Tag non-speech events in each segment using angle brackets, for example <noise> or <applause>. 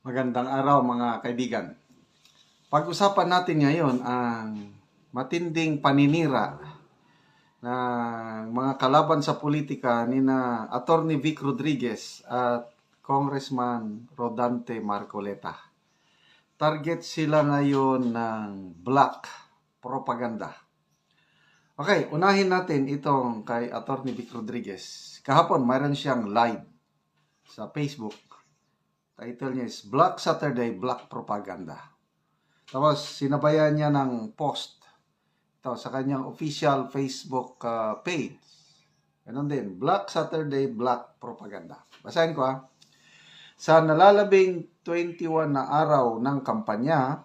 Magandang araw mga kaibigan. Pag-usapan natin ngayon ang matinding paninira ng mga kalaban sa politika ni na Attorney Vic Rodriguez at Congressman Rodante Marcoleta. Target sila ngayon ng black propaganda. Okay, unahin natin itong kay Attorney Vic Rodriguez. Kahapon mayroon siyang live sa Facebook Title niya is Black Saturday Black Propaganda. Tapos sinabayan niya ng post ito sa kanyang official Facebook uh, page. Ganon din, Black Saturday Black Propaganda. Basahin ko ha. Sa nalalabing 21 na araw ng kampanya,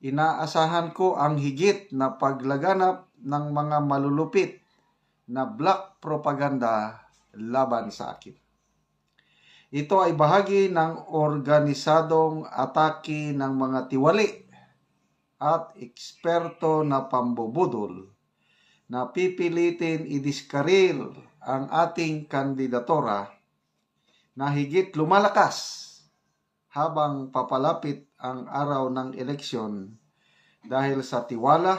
inaasahan ko ang higit na paglaganap ng mga malulupit na black propaganda laban sa akin. Ito ay bahagi ng organisadong atake ng mga tiwali at eksperto na pambubudol na pipilitin idiskaril ang ating kandidatora na higit lumalakas habang papalapit ang araw ng eleksyon dahil sa tiwala,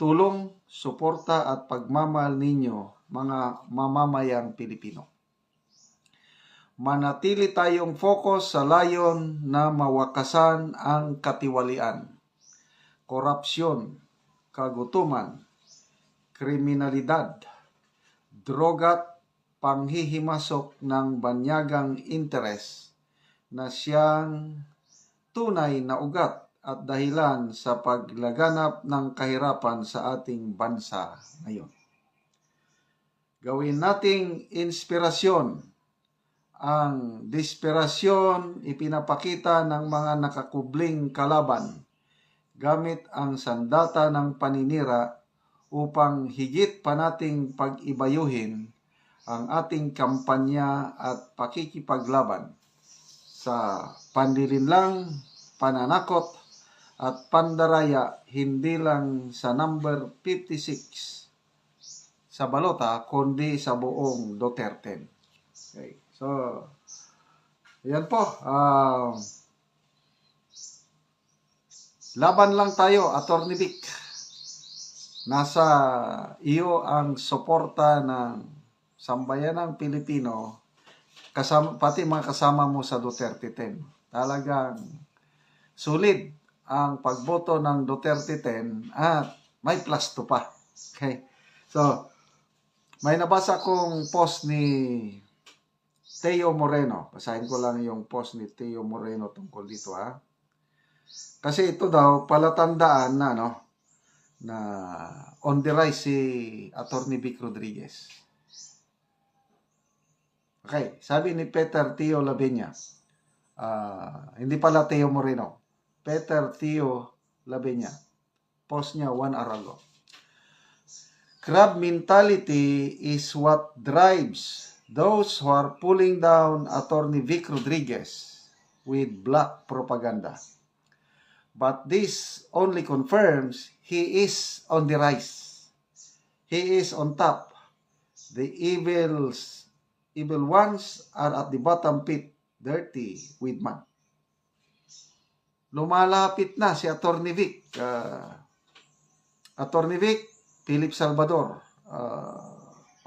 tulong, suporta at pagmamahal ninyo mga mamamayang Pilipino manatili tayong focus sa layon na mawakasan ang katiwalian, korupsyon, kagutuman, kriminalidad, drogat, panghihimasok ng banyagang interes na siyang tunay na ugat at dahilan sa paglaganap ng kahirapan sa ating bansa ngayon. Gawin nating inspirasyon ang desperasyon ipinapakita ng mga nakakubling kalaban gamit ang sandata ng paninira upang higit pa nating pag-ibayuhin ang ating kampanya at pakikipaglaban sa pandilinlang, pananakot at pandaraya hindi lang sa number 56 sa balota kundi sa buong Duterte. Okay. So, yan po. Uh, laban lang tayo, Attorney Vic. Nasa iyo ang suporta ng sambayanang Pilipino, kasama, pati mga kasama mo sa Duterte 10. Talagang sulit ang pagboto ng Duterte 10 at may plus to pa. Okay? So, may nabasa kong post ni Teo Moreno. Basahin ko lang yung post ni Teo Moreno tungkol dito ha. Kasi ito daw palatandaan na no na on the rise si Attorney Vic Rodriguez. Okay, sabi ni Peter Teo Labenya. Uh, hindi pala Teo Moreno. Peter Teo Labenya. Post niya one hour ago. Crab mentality is what drives those who are pulling down Attorney Vic Rodriguez with black propaganda. But this only confirms he is on the rise. He is on top. The evils, evil ones are at the bottom pit, dirty with mud. Lumalapit na si Attorney Vic. Uh, Attorney Vic, Philip Salvador, uh,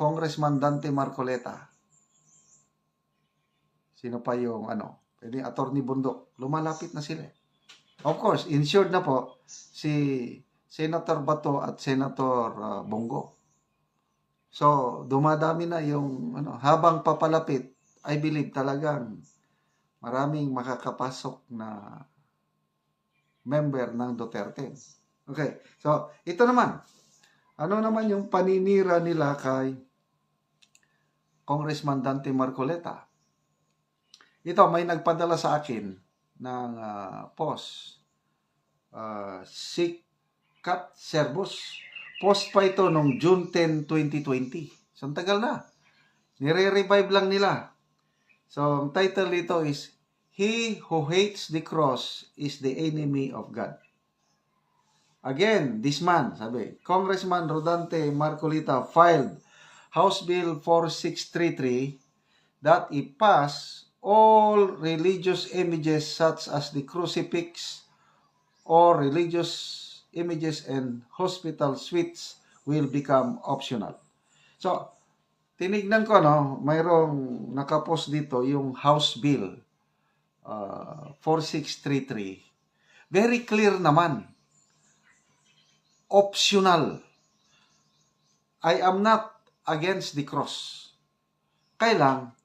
Congressman Dante Marcoleta, Sino pa yung ano? Pwede attorney bundok. Lumalapit na sila. Of course, insured na po si Senator Bato at Senator uh, Bongo. So, dumadami na yung ano, habang papalapit, I believe talagang maraming makakapasok na member ng Duterte. Okay. So, ito naman. Ano naman yung paninira nila kay Congressman Dante Marcoleta? Ito, may nagpadala sa akin ng uh, post. Uh, Sikat Servos. Post pa ito noong June 10, 2020. So, ang tagal na. Nire-revive lang nila. So, ang title nito is, He who hates the cross is the enemy of God. Again, this man, sabi, Congressman Rodante Marcolita filed House Bill 4633 that if passed all religious images such as the crucifix or religious images and hospital suites will become optional. So, tinignan ko, no, mayroong nakapost dito yung House Bill uh, 4633. Very clear naman. Optional. I am not against the cross. Kailang,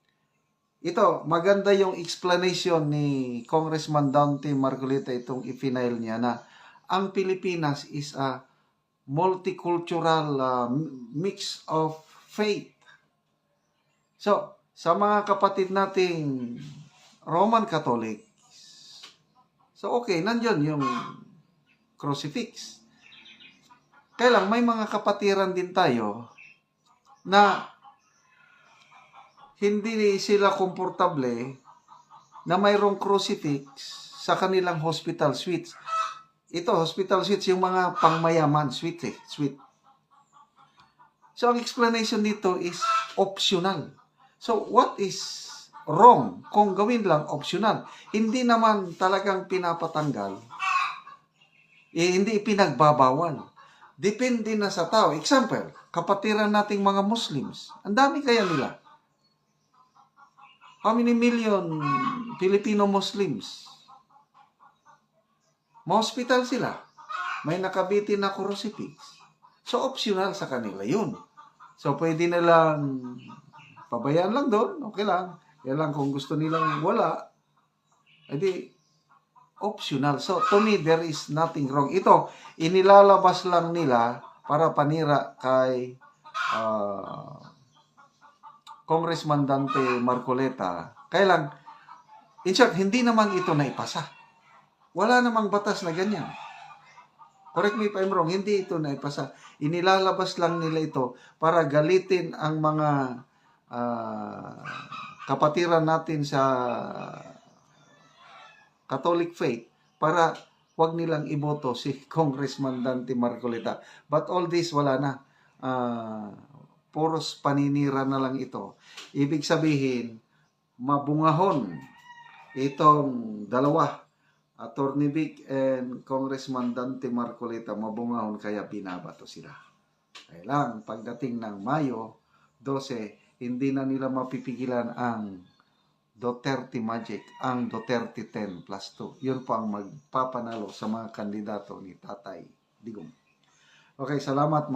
ito, maganda yung explanation ni Congressman Dante Marcolita itong ifinail niya na ang Pilipinas is a multicultural uh, mix of faith. So, sa mga kapatid nating Roman Catholic, so okay, nandyan yung crucifix. Kailang may mga kapatiran din tayo na hindi sila komportable na mayroong crucifix sa kanilang hospital suites. Ito, hospital suites, yung mga pangmayaman suite eh, suite. So, ang explanation dito is optional. So, what is wrong kung gawin lang optional? Hindi naman talagang pinapatanggal. Eh, hindi pinagbabawal. Depende na sa tao. Example, kapatiran nating mga Muslims. Ang dami kaya nila. How many million Filipino Muslims? Ma-hospital sila. May nakabitin na crucifix. So, optional sa kanila yun. So, pwede na lang pabayaan lang doon. Okay lang. Kaya lang kung gusto nilang wala, edi optional. So, to me, there is nothing wrong. Ito, inilalabas lang nila para panira kay uh, Congressman Dante Marcoleta. Kaya lang, in short, hindi naman ito naipasa. Wala namang batas na ganyan. Correct me if I'm wrong, hindi ito naipasa. Inilalabas lang nila ito para galitin ang mga uh, kapatiran natin sa Catholic faith para wag nilang iboto si <laughs> Congressman Dante Marcolita. But all this, wala na. Uh, puros paninira na lang ito. Ibig sabihin, mabungahon itong dalawa, Attorney Vic and Congressman Dante Marcolita, mabungahon kaya binabato sila. Kaya lang, pagdating ng Mayo 12, hindi na nila mapipigilan ang Duterte Magic, ang Duterte 10 plus 2. Yun po ang magpapanalo sa mga kandidato ni Tatay Digong. Okay, salamat mga